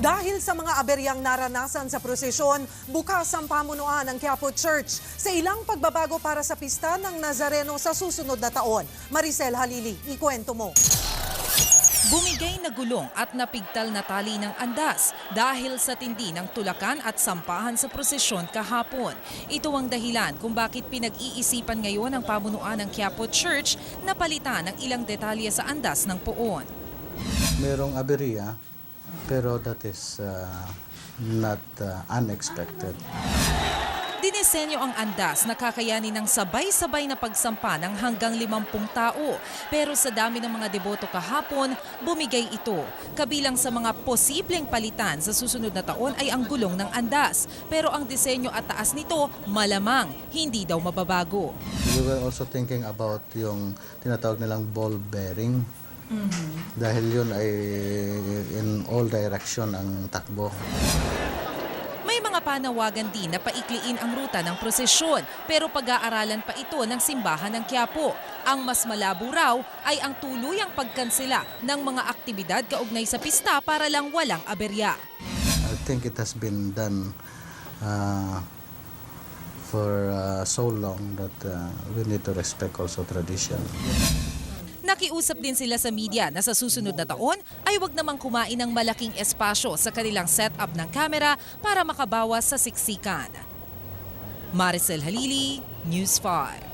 Dahil sa mga aberyang naranasan sa prosesyon, bukas ang pamunuan ng Quiapo Church sa ilang pagbabago para sa pista ng Nazareno sa susunod na taon. Maricel Halili, ikwento mo. Bumigay na gulong at napigtal na tali ng andas dahil sa tindi ng tulakan at sampahan sa prosesyon kahapon. Ito ang dahilan kung bakit pinag-iisipan ngayon ng pamunuan ng Quiapo Church na palitan ang ilang detalye sa andas ng puon. merong aberya, pero that is uh, not uh, unexpected. Dinisenyo ang andas na kakayanin ng sabay-sabay na pagsampa ng hanggang 50 tao. Pero sa dami ng mga deboto kahapon, bumigay ito. Kabilang sa mga posibleng palitan sa susunod na taon ay ang gulong ng andas. Pero ang disenyo at taas nito, malamang, hindi daw mababago. We were also thinking about yung tinatawag nilang ball bearing. Dahil yun ay in all direction ang takbo. May mga panawagan din na paikliin ang ruta ng prosesyon pero pag-aaralan pa ito ng simbahan ng Quiapo. Ang mas malabo raw ay ang tuluyang pagkansela ng mga aktibidad kaugnay sa pista para lang walang aberya. I think it has been done uh, for uh, so long that uh, we need to respect also tradition. Nakiusap din sila sa media na sa susunod na taon ay wag namang kumain ng malaking espasyo sa kanilang setup ng kamera para makabawas sa siksikan. Maricel Halili, News 5.